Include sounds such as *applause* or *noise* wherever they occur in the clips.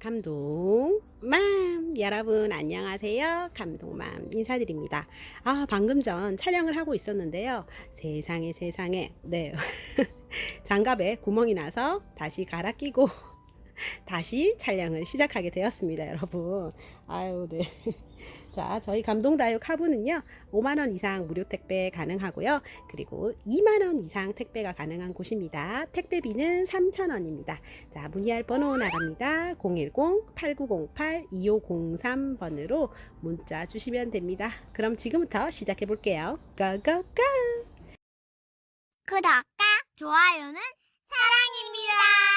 감동맘. 여러분 안녕하세요. 감동맘 인사드립니다. 아 방금 전 촬영을 하고 있었는데요. 세상에 세상에. 네. *laughs* 장갑에 구멍이 나서 다시 갈아 끼고 *laughs* 다시 촬영을 시작하게 되었습니다 여러분. 아유 네 자, 저희 감동다육 하부는요, 5만원 이상 무료 택배 가능하고요. 그리고 2만원 이상 택배가 가능한 곳입니다. 택배비는 3,000원입니다. 자, 문의할 번호 나갑니다. 010-8908-2503번으로 문자 주시면 됩니다. 그럼 지금부터 시작해 볼게요. 고고고! 구독과 좋아요는 사랑입니다.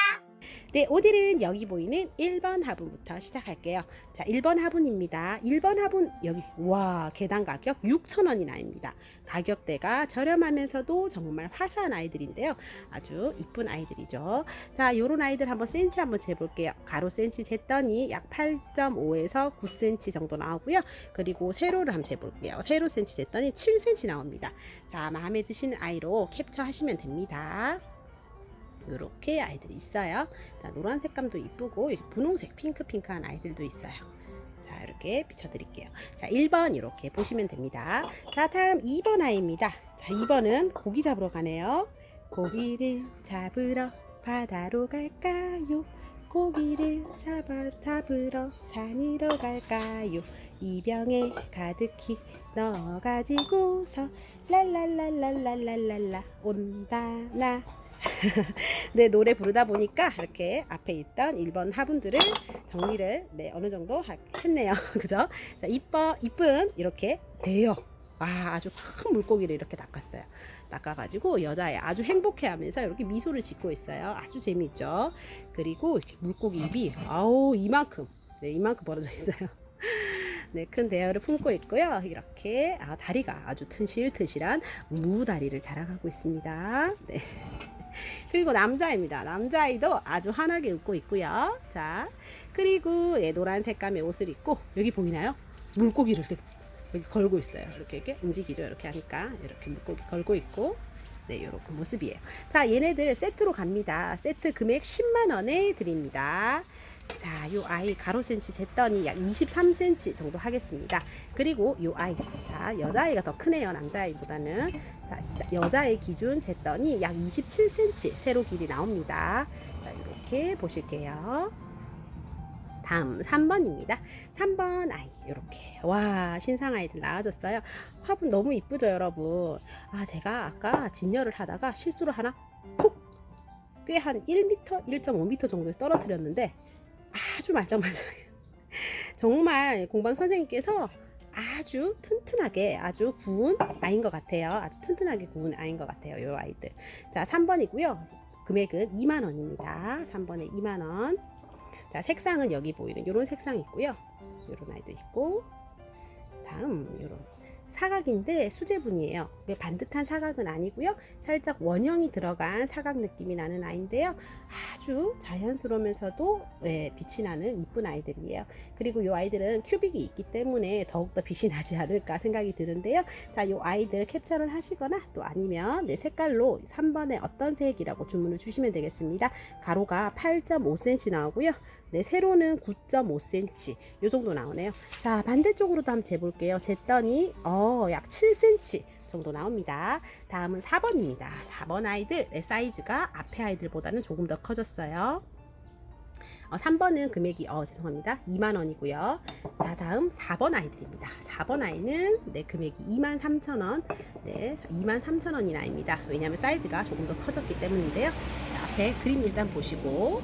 네, 오늘은 여기 보이는 1번 화분부터 시작할게요. 자, 1번 화분입니다. 1번 화분 여기 와, 계단 가격 6,000원이나입니다. 가격대가 저렴하면서도 정말 화사한 아이들인데요. 아주 이쁜 아이들이죠. 자, 요런 아이들 한번 센치 한번 재 볼게요. 가로 센치 쟀더니 약 8.5에서 9cm 정도 나오고요. 그리고 세로를 한번 재 볼게요. 세로 센치 쟀더니 7cm 나옵니다. 자, 마음에 드시는 아이로 캡처하시면 됩니다. 이렇게 아이들이 있어요. 자, 노란 색감도 이쁘고 분홍색 핑크핑크한 아이들도 있어요. 자, 이렇게 비춰드릴게요. 자, 1번 이렇게 보시면 됩니다. 자, 다음 2번 아이입니다. 자, 2번은 고기 잡으러 가네요. 고기를 잡으러 바다로 갈까요? 고기를 잡아, 잡으러 산으로 갈까요? 이 병에 가득히 넣어가지고서 랄랄랄랄랄랄랄라 온다 나 *laughs* 네, 노래 부르다 보니까 이렇게 앞에 있던 1번 화분들을 정리를 네, 어느 정도 하- 했네요. *laughs* 그죠? 자, 이뻐, 이쁜 이렇게 돼요. 와, 아주 큰 물고기를 이렇게 낚았어요. 낚아가지고 여자애 아주 행복해 하면서 이렇게 미소를 짓고 있어요. 아주 재미있죠? 그리고 이렇게 물고기 입이, 아우, 이만큼. 네, 이만큼 벌어져 있어요. *laughs* 네, 큰 대여를 품고 있고요. 이렇게 아, 다리가 아주 튼실튼실한 무다리를 자랑하고 있습니다. 네. 그리고 남자입니다. 남자아이도 아주 환하게 웃고 있고요. 자, 그리고 예, 노란 색감의 옷을 입고 여기 보이나요? 물고기를 이렇게 걸고 있어요. 이렇게 이렇게 움직이죠. 이렇게 하니까 이렇게 물고기 걸고 있고 네, 이렇게 모습이에요. 자, 얘네들 세트로 갑니다. 세트 금액 10만 원에 드립니다. 자, 요 아이 가로 센치 쟀더니 약 23cm 정도 하겠습니다. 그리고 요 아이, 자, 여자아이가 더 크네요. 남자아이보다는. 자, 여자의 기준 쟀더니 약 27cm 세로 길이 나옵니다. 자, 이렇게 보실게요. 다음 3번입니다. 3번 아이 이렇게 와 신상 아이들 나와줬어요. 화분 너무 이쁘죠 여러분. 아 제가 아까 진열을 하다가 실수로 하나 톡꽤 한 1m, 1.5m 정도 떨어뜨렸는데 아주 말짱말짱해요. *laughs* 정말 공방 선생님께서 아주 튼튼하게 아주 구운 아이인 것 같아요. 아주 튼튼하게 구운 아이인 것 같아요. 이 아이들. 자, 3번이고요. 금액은 2만 원입니다. 3번에 2만 원. 자, 색상은 여기 보이는 이런 색상 있고요. 이런 아이도 있고. 다음 이런 사각인데 수제분이에요. 반듯한 사각은 아니고요. 살짝 원형이 들어간 사각 느낌이 나는 아이인데요. 아주 자연스러우면서도 예, 빛이 나는 이쁜 아이들이에요. 그리고 이 아이들은 큐빅이 있기 때문에 더욱더 빛이 나지 않을까 생각이 드는데요. 자, 이 아이들 캡처를 하시거나 또 아니면 네, 색깔로 3번에 어떤 색이라고 주문을 주시면 되겠습니다. 가로가 8.5cm 나오고요. 네, 세로는 9.5cm 요 정도 나오네요. 자, 반대쪽으로도 한번 재볼게요. 쟀더니 어, 약 7cm 정도 나옵니다. 다음은 4번입니다. 4번 아이들 네, 사이즈가 앞에 아이들보다는 조금 더 커졌어요. 어, 3번은 금액이 어 죄송합니다. 2만 원이고요. 자, 다음 4번 아이들입니다. 4번 아이는 네, 금액이 2만 3천 원. 네, 2만 3천 원인 아이입니다. 왜냐하면 사이즈가 조금 더 커졌기 때문인데요. 자, 앞에 그림 일단 보시고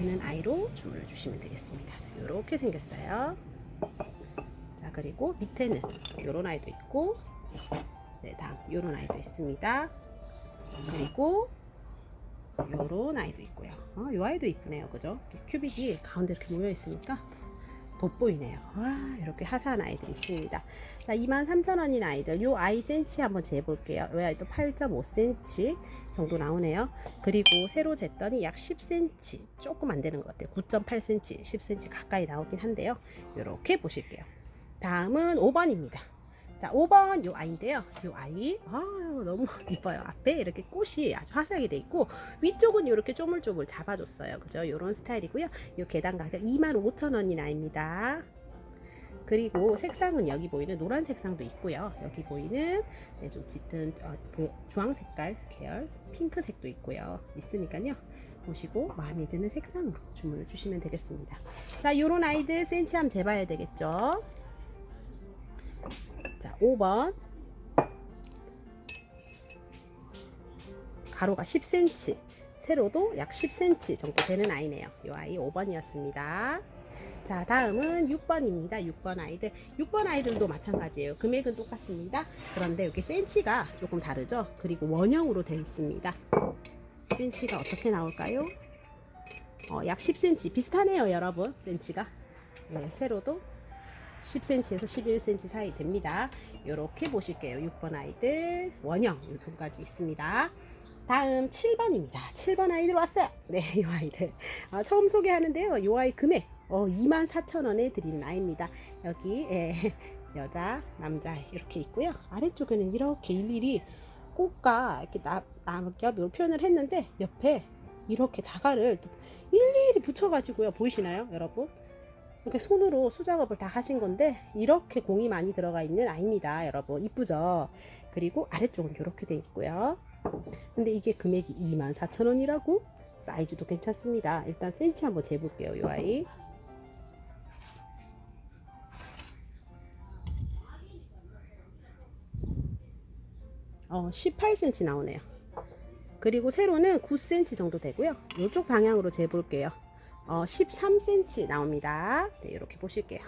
드는 아이로 주문을 주시면 되겠습니다. 자, 이렇게 생겼어요. 자, 그리고 밑에는 이런 아이도 있고, 네, 다음 이런 아이도 있습니다. 그리고 요런 아이도 있고요. 어, 요 아이도 이쁘네요. 그죠? 큐빅이 가운데 이렇게 모여 있으니까 돋보이네요. 와, 이렇게 화사한 아이들이 있습니다. 자, 23,000원인 아이들. 요 아이 센치 한번 재볼게요. 요 아이도 8.5cm 정도 나오네요. 그리고 세로 쟀더니 약 10cm. 조금 안 되는 것 같아요. 9.8cm, 10cm 가까이 나오긴 한데요. 요렇게 보실게요. 다음은 5번입니다. 자, 5번 요 아이인데요. 요 아이. 아, 너무 *laughs* 이뻐요. 앞에 이렇게 꽃이 아주 화사하게 돼 있고 위쪽은 이렇게 쪼물쪼물 잡아줬어요. 그죠? 요런 스타일이고요. 요 계단 가격 25,000원이 나입니다. 그리고 색상은 여기 보이는 노란 색상도 있고요. 여기 보이는 네, 좀 짙은 어, 그 주황 색깔 계열 핑크색도 있고요. 있으니까요. 보시고 마음에 드는 색상으로 주문을 주시면 되겠습니다. 자, 요런 아이들 센치함 재봐야 되겠죠. 자, 5번. 가로가 10cm, 세로도 약 10cm 정도 되는 아이네요. 이 아이 5번이었습니다. 자, 다음은 6번입니다. 6번 아이들. 6번 아이들도 마찬가지예요. 금액은 똑같습니다. 그런데 여기 센치가 조금 다르죠? 그리고 원형으로 되어 있습니다. 센치가 어떻게 나올까요? 어, 약 10cm. 비슷하네요, 여러분. 센치가. 네, 세로도 10cm에서 11cm 사이 됩니다. 이렇게 보실게요. 6번 아이들 원형 이 두 가지 있습니다. 다음 7번입니다. 7번 아이들 왔어요. 네, 이 아이들 아, 처음 소개하는데요. 이 아이 금액 어, 24,000원에 드리는 아이입니다. 여기 예, 여자, 남자 이렇게 있고요. 아래쪽에는 이렇게 일일이 꽃과 이렇게 나, 낙엽 표현을 했는데 옆에 이렇게 자갈을 또 일일이 붙여가지고요. 보이시나요, 여러분? 이렇게 손으로 수작업을 다 하신 건데 이렇게 공이 많이 들어가 있는 아이입니다 여러분. 이쁘죠? 그리고 아래쪽은 이렇게 돼 있고요. 근데 이게 금액이 24,000원이라고? 사이즈도 괜찮습니다. 일단 센치 한번 재볼게요 이 아이. 어 18cm 나오네요. 그리고 세로는 9cm 정도 되고요. 이쪽 방향으로 재볼게요 어, 13cm 나옵니다. 네, 이렇게 보실게요.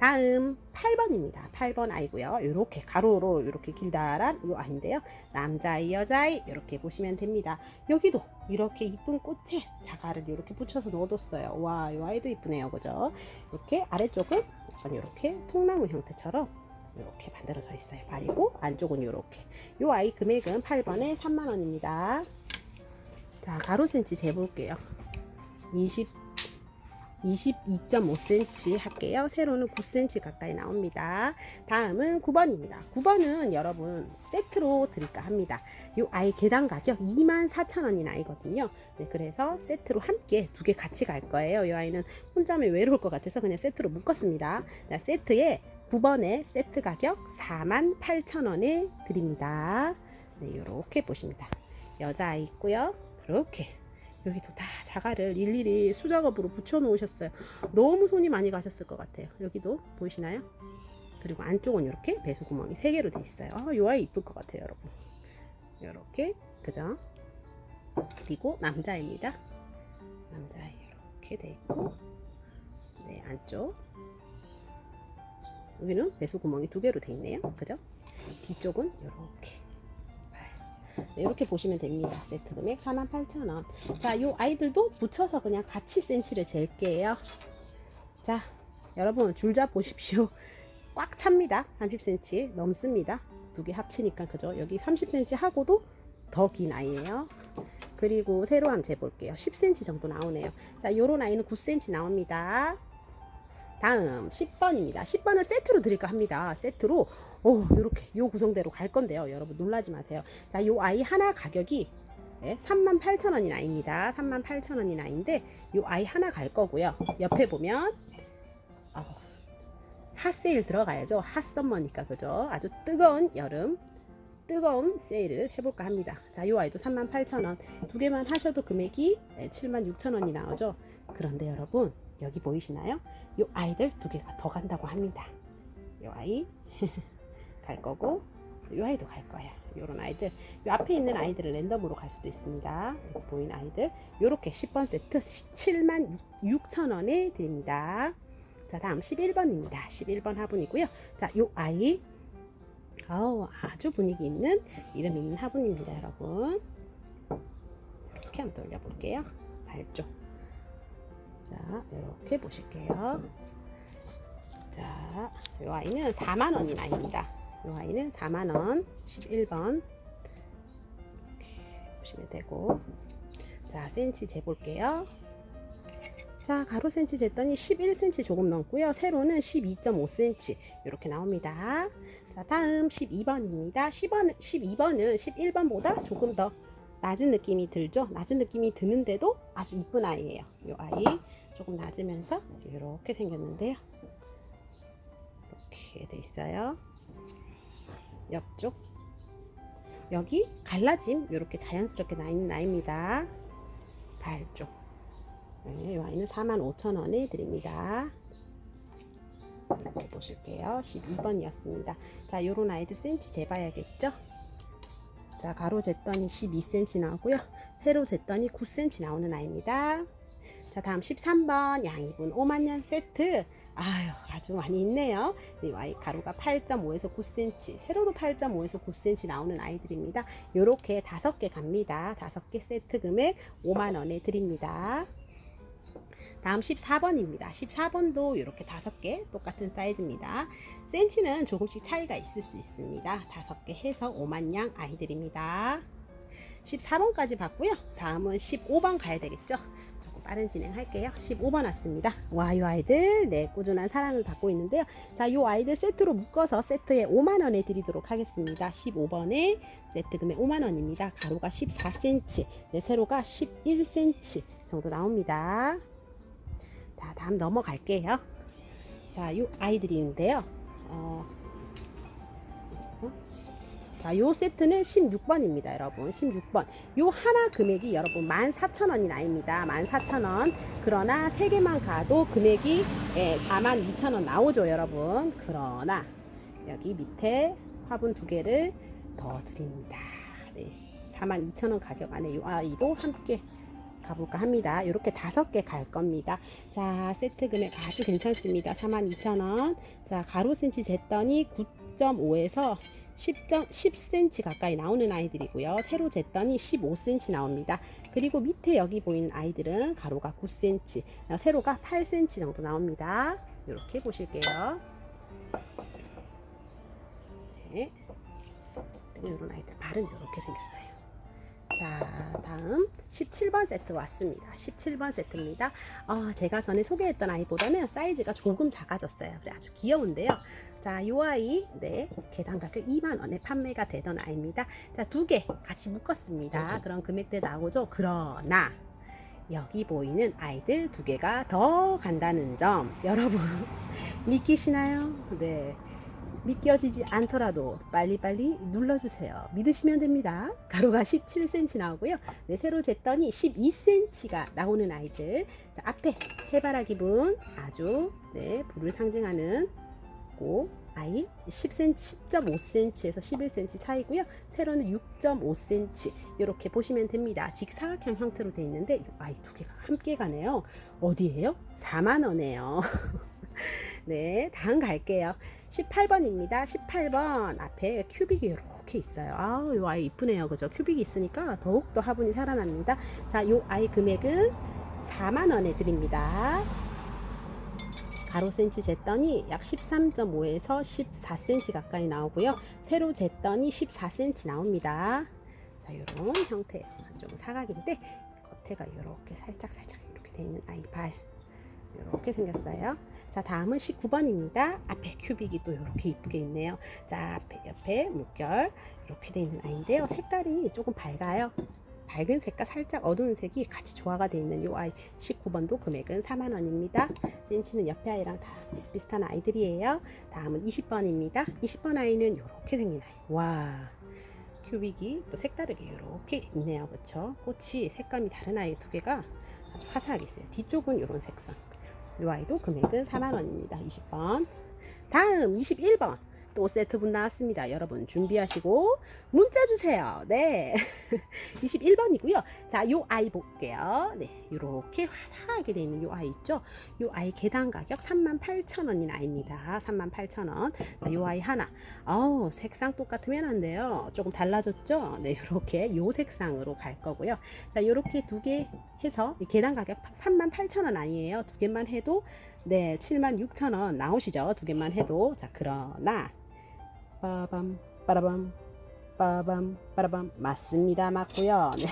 다음 8번입니다. 8번 아이고요. 이렇게 가로로 이렇게 길다란 이 아이인데요. 남자아이, 여자아이 이렇게 보시면 됩니다. 여기도 이렇게 이쁜 꽃에 자갈을 이렇게 붙여서 넣어뒀어요. 와, 이 아이도 이쁘네요. 그죠? 이렇게 아래쪽은 약간 이렇게 통나무 형태처럼 이렇게 만들어져 있어요. 발이고 안쪽은 이렇게. 이 아이 금액은 8번에 3만 원입니다. 자, 가로 센치 재볼게요. 20 22.5cm 할게요. 세로는 9cm 가까이 나옵니다. 다음은 9번입니다. 9번은 여러분 세트로 드릴까 합니다. 이 아이 계단 가격 24,000원인 아이거든요. 네, 그래서 세트로 함께 두 개 같이 갈 거예요. 이 아이는 혼자면 외로울 것 같아서 그냥 세트로 묶었습니다. 자, 세트에 9번에 세트 가격 48,000원에 드립니다. 네, 이렇게 보십니다. 여자아이 있고요. 이렇게 여기도 다 자갈을 일일이 수작업으로 붙여 놓으셨어요. 너무 손이 많이 가셨을 것 같아요. 여기도 보이시나요? 그리고 안쪽은 이렇게 배수 구멍이 세 개로 돼 있어요. 아, 요 아이 이쁠 것 같아요, 여러분. 이렇게 그죠? 그리고 남자입니다. 남자아이 이렇게 돼 있고, 네 안쪽 여기는 배수 구멍이 두 개로 돼 있네요, 그죠? 뒤쪽은 이렇게 네, 이렇게 보시면 됩니다. 세트 금액 48,000원. 자, 요 아이들도 붙여서 그냥 같이 센치를 잴게요. 자, 여러분 줄자 보십시오. 꽉 찹니다. 30cm 넘습니다. 두 개 합치니까 그죠? 여기 30cm 하고도 더 긴 아이예요. 그리고 세로 한번 재볼게요. 10cm 정도 나오네요. 자, 요런 아이는 9cm 나옵니다. 다음 10번입니다. 10번은 세트로 드릴까 합니다. 세트로 오, 요렇게 요 구성대로 갈 건데요. 여러분 놀라지 마세요. 자, 요 아이 하나 가격이 네, 38,000원인 아이입니다. 38,000원인 아이인데 요 아이 하나 갈 거고요. 옆에 보면 어, 핫세일 들어가야죠. 핫썸머니까 그죠? 아주 뜨거운 여름 뜨거운 세일을 해볼까 합니다. 자, 요 아이도 38,000원. 두 개만 하셔도 금액이 76,000원이 나오죠. 그런데 여러분, 여기 보이시나요? 요 아이들 두 개가 더 간다고 합니다. 요 아이 *laughs* 갈 거고, 요 아이도 갈 거예요. 요런 아이들. 요 앞에 있는 아이들은 랜덤으로 갈 수도 있습니다. 여기 보이는 아이들. 요렇게 10번 세트 7만 6천 원에 드립니다. 자, 다음 11번입니다. 11번 화분이고요. 자, 요 아이. 어우, 아주 분위기 있는 이름 있는 화분입니다, 여러분. 이렇게 한번 돌려볼게요. 발쪽. 자, 이렇게 보실게요. 자, 이 아이는 4만 원인 아이입니다. 이 아이는 4만 원, 11번 이렇게 보시면 되고, 자, 센치 재볼게요. 자, 가로 센치 쟀더니 11cm 조금 넘고요. 세로는 12.5cm 이렇게 나옵니다. 자, 다음 12번입니다. 10번, 12번은 11번보다 조금 더 낮은 느낌이 들죠? 낮은 느낌이 드는데도 아주 이쁜 아이예요. 이 아이 조금 낮으면서 이렇게 생겼는데요. 이렇게 돼 있어요. 옆쪽 여기 갈라짐 이렇게 자연스럽게 나 있는 아이입니다. 발 쪽. 네, 이 아이는 45,000원에 드립니다. 이렇게 보실게요. 12번이었습니다. 자, 요런 아이들 센치 재봐야겠죠? 자, 가로 쟀더니 12cm 나오고요. 세로 쟀더니 9cm 나오는 아이입니다. 자, 다음 13번 양이분 5만년 세트. 아유, 아주 많이 있네요. 이 아이 가로가 8.5에서 9cm, 세로로 8.5에서 9cm 나오는 아이들입니다. 요렇게 다섯 개 갑니다. 다섯 개 세트 금액 5만 원에 드립니다. 다음 14번입니다. 14번도 이렇게 다섯 개 똑같은 사이즈입니다. 센치는 조금씩 차이가 있을 수 있습니다. 다섯 개 해서 5만 양 아이들입니다. 14번까지 봤고요. 다음은 15번 가야 되겠죠? 빠른 진행할게요. 15번 왔습니다. 와, 이 아이들 네 꾸준한 사랑을 받고 있는데요. 자, 이 아이들 세트로 묶어서 세트에 5만 원에 드리도록 하겠습니다. 15번에 세트 금액 5만 원입니다. 가로가 14cm, 네, 세로가 11cm 정도 나옵니다. 자, 다음 넘어갈게요. 자, 요 아이들이인데요. 어, 어? 자, 요 세트는 16번입니다, 여러분. 16번. 요 하나 금액이 여러분 14,000원이 나입니다. 14,000원. 그러나 세 개만 가도 금액이 예, 42,000원 나오죠, 여러분. 그러나 여기 밑에 화분 두 개를 더 드립니다. 네. 42,000원 가격 안에 이 아이도 함께 가볼까 합니다. 이렇게 다섯 개 갈 겁니다. 자, 세트 금액 아주 괜찮습니다. 42,000원. 자, 가로 센치 쟀더니 9.5에서 10, 10cm 가까이 나오는 아이들이고요. 세로 쟀더니 15cm 나옵니다. 그리고 밑에 여기 보이는 아이들은 가로가 9cm, 세로가 8cm 정도 나옵니다. 이렇게 보실게요. 네. 이런 아이들 발은 이렇게 생겼어요. 자, 다음 17번 세트 왔습니다. 17번 세트입니다. 어, 제가 전에 소개했던 아이보다는 사이즈가 조금 작아졌어요. 그래 아주 귀여운데요. 자, 이 아이, 네, 계단 가격 2만 원에 판매가 되던 아이입니다. 자, 두 개 같이 묶었습니다. 그런 금액대 나오죠. 그러나 여기 보이는 아이들 두 개가 더 간다는 점 여러분 *laughs* 믿기시나요? 네. 믿겨지지 않더라도 빨리빨리 눌러주세요. 믿으시면 됩니다. 가로가 17cm 나오고요. 네, 세로 쟀더니 12cm가 나오는 아이들. 자, 앞에 해바라기 분 아주 네, 불을 상징하는 고 아이 10cm, 10.5cm에서 11cm 차이고요. 세로는 6.5cm 이렇게 보시면 됩니다. 직사각형 형태로 되어 있는데 이 아이 두 개가 함께 가네요. 어디예요? 4만 원이에요. *laughs* 네, 다음 갈게요. 18번입니다. 18번 앞에 큐빅이 이렇게 있어요. 아, 이 아이 이쁘네요. 그죠? 큐빅이 있으니까 더욱더 화분이 살아납니다. 자, 이 아이 금액은 4만 원에 드립니다. 가로 센치 쟀더니 약 13.5에서 14cm 가까이 나오고요. 세로 쟀더니 14cm 나옵니다. 자, 이런 형태 좀 사각인데 겉에가 이렇게 살짝 살짝 이렇게 돼 있는 아이 발 이렇게 생겼어요. 자, 다음은 19번입니다. 앞에 큐빅이 또 이렇게 이쁘게 있네요. 자, 앞에 옆에 물결 이렇게 돼 있는 아이인데요. 색깔이 조금 밝아요. 밝은 색과 살짝 어두운 색이 같이 조화가 되어 있는 이 아이 19번도 금액은 4만 원입니다. 센치는 옆에 아이랑 다 비슷비슷한 아이들이에요. 다음은 20번입니다. 20번 아이는 이렇게 생긴 아이. 와. 큐빅이 또 색다르게 이렇게 있네요. 그렇죠? 꽃이 색감이 다른 아이 두 개가 아주 화사하게 있어요. 뒤쪽은 이런 색상. 이 아이도 금액은 4만 원입니다. 20번. 다음 21번. 또 세트분 나왔습니다. 여러분 준비하시고 문자 주세요. 네. *laughs* 21번이고요. 자, 요 아이 볼게요. 네. 요렇게 화사하게 되어 있는 요 아이 있죠? 요 아이 개당 가격 38,000원인 아이입니다. 38,000원. 자, 요 아이 하나. 어우, 색상 똑같으면 안 돼요. 조금 달라졌죠? 네, 요렇게 요 색상으로 갈 거고요. 자, 요렇게 두 개 해서 이 개당 가격 38,000원 아니에요. 두 개만 해도 네, 76,000원 나오시죠? 두 개만 해도. 자, 그러나 빠밤 빠라밤 빠밤 빠라밤 맞습니다 맞고요 네.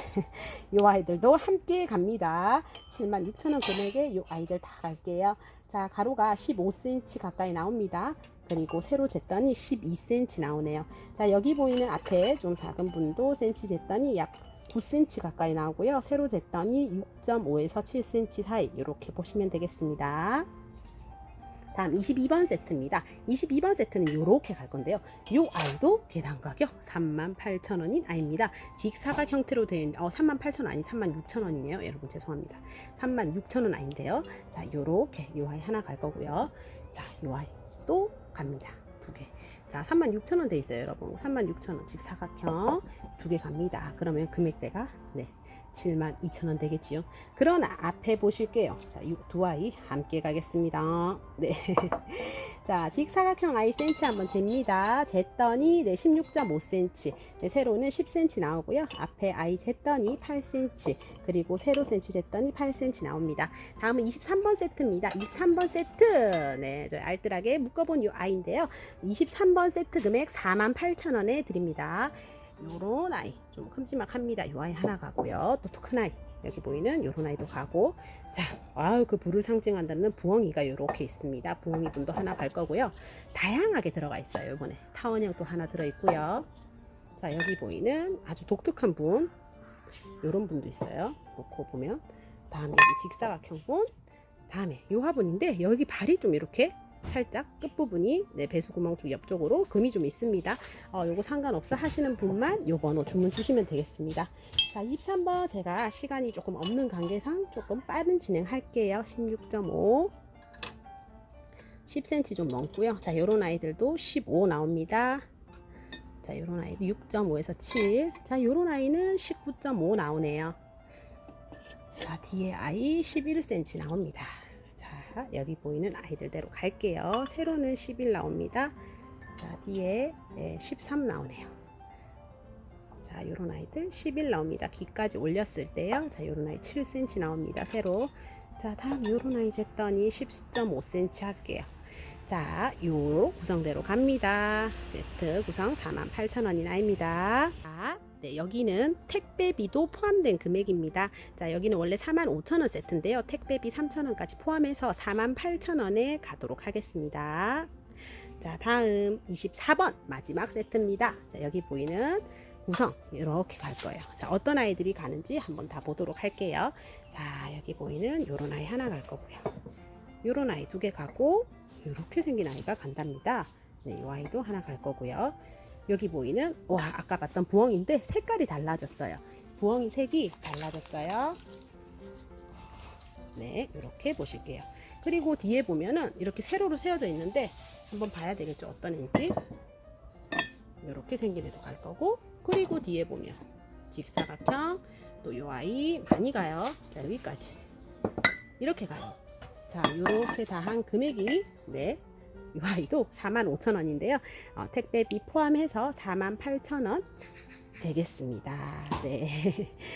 *laughs* 요 아이들도 함께 갑니다 76,000원 금액에 요 아이들 다 갈게요 자 가로가 15cm 가까이 나옵니다 그리고 세로 쟀더니 12cm 나오네요. 자, 여기 보이는 앞에 좀 작은 분도 센치 쟀더니 약 9cm 가까이 나오고요. 세로 쟀더니 6.5에서 7cm 사이 이렇게 보시면 되겠습니다. 다음 22번 세트입니다. 22번 세트는 이렇게 갈 건데요. 이 아이도 계단 가격 38,000원인 아이입니다. 직사각 형태로 있는 어 38,000원 아니 36,000원이네요. 여러분 죄송합니다. 36,000원 아이인데요. 자, 요렇게 요 아이 하나 갈 거고요. 자, 요 아이 또 갑니다. 두 개. 자, 36,000원 돼 있어요, 여러분. 36,000원 직사각형 두 개 갑니다. 그러면 금액대가 네. 72,000원 되겠지요. 그러나 앞에 보실게요. 자, 이 두 아이 함께 가겠습니다. 네. *laughs* 자, 직사각형 아이 센치 한번 잽니다. 쟀더니 네, 16.5cm. 네, 세로는 10cm 나오고요. 앞에 아이 쟀더니 8cm. 그리고 세로 센치 쟀더니 8cm 나옵니다. 다음은 23번 세트입니다. 23번 세트. 네, 저희 알뜰하게 묶어본 이 아이인데요. 23번 세트 금액 48,000원에 드립니다. 요런 아이 좀 큼지막합니다. 요 아이 하나 가고요. 또 큰 아이 여기 보이는 요런 아이도 가고 자, 아우 그 부를 상징한다는 부엉이가 요렇게 있습니다. 부엉이 분도 하나 갈 거고요. 다양하게 들어가 있어요. 이번에 타원형 또 하나 들어 있고요. 자, 여기 보이는 아주 독특한 분 요런 분도 있어요. 놓고 보면 다음에 직사각형 분 다음에 요 화분인데 여기 발이 좀 이렇게 살짝 끝부분이 네, 배수구멍 쪽 옆쪽으로 금이 좀 있습니다. 어, 요거 상관없어 하시는 분만 요 번호 주문 주시면 되겠습니다. 자, 23번 제가 시간이 조금 없는 관계상 조금 빠른 진행할게요. 16.5 10cm 좀 넘고요. 자, 요런 아이들도 15 나옵니다. 자, 요런 아이도 6.5에서 7. 자, 요런 아이는 19.5 나오네요. 자, 뒤에 아이 11cm 나옵니다. 자, 여기 보이는 아이들대로 갈게요. 세로는 11 나옵니다. 자, 뒤에 네, 13 나오네요. 자, 요런 아이들 11 나옵니다. 귀까지 올렸을 때요. 자, 요런 아이 7cm 나옵니다. 세로. 자, 다음 요런 아이 쟀더니 10.5cm 할게요. 자, 요 구성대로 갑니다. 세트 구성 48,000원이 나입니다. 자, 네, 여기는 택배비도 포함된 금액입니다. 자, 여기는 원래 45,000원 세트인데요. 택배비 3,000원까지 포함해서 48,000원에 가도록 하겠습니다. 자, 다음 24번 마지막 세트입니다. 자, 여기 보이는 구성 이렇게 갈 거예요. 자, 어떤 아이들이 가는지 한번 다 보도록 할게요. 자, 여기 보이는 요런 아이 하나 갈 거고요. 요런 아이 두 개 가고 이렇게 생긴 아이가 간답니다. 네, 이 아이도 하나 갈 거고요. 여기 보이는 와 아까 봤던 부엉인데 색깔이 달라졌어요. 부엉이 색이 달라졌어요. 네, 이렇게 보실게요. 그리고 뒤에 보면은 이렇게 세로로 세워져 있는데 한번 봐야 되겠죠. 어떤 애인지. 이렇게 생긴 애도 갈 거고 그리고 뒤에 보면 직사각형 또 요 아이 많이 가요. 자 여기까지 이렇게 가요. 자 이렇게 다 한 금액이 네. 이 아이도 45,000원인데요. 어, 택배비 포함해서 48,000원 되겠습니다. 네.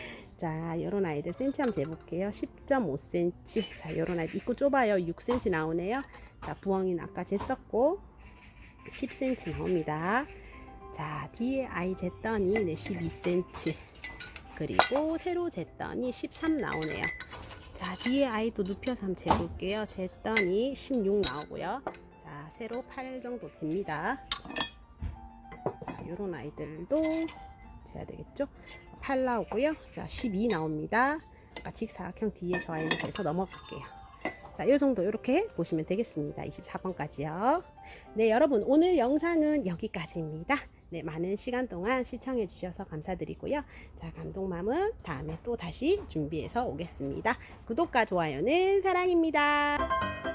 *laughs* 자, 요런 아이들 센치 한번 재볼게요. 10.5cm. 자, 요런 아이들 입구 좁아요. 6cm 나오네요. 자, 부엉이는 아까 쟀었고 10cm 나옵니다. 자, 뒤에 아이 쟀더니 네, 12cm. 그리고 세로 쟀더니 13 나오네요. 자, 뒤에 아이도 눕혀서 한번 재볼게요. 쟀더니 16 나오고요. 자, 세로 8 정도 됩니다. 자, 요런 아이들도 재야 되겠죠? 8 나오고요. 자, 12 나옵니다. 아까 직사각형 뒤에서 아이는 돼서 넘어갈게요. 자, 이 정도 이렇게 보시면 되겠습니다. 24번까지요. 네, 여러분 오늘 영상은 여기까지입니다. 네, 많은 시간 동안 시청해 주셔서 감사드리고요. 자, 감동맘은 다음에 또 다시 준비해서 오겠습니다. 구독과 좋아요는 사랑입니다.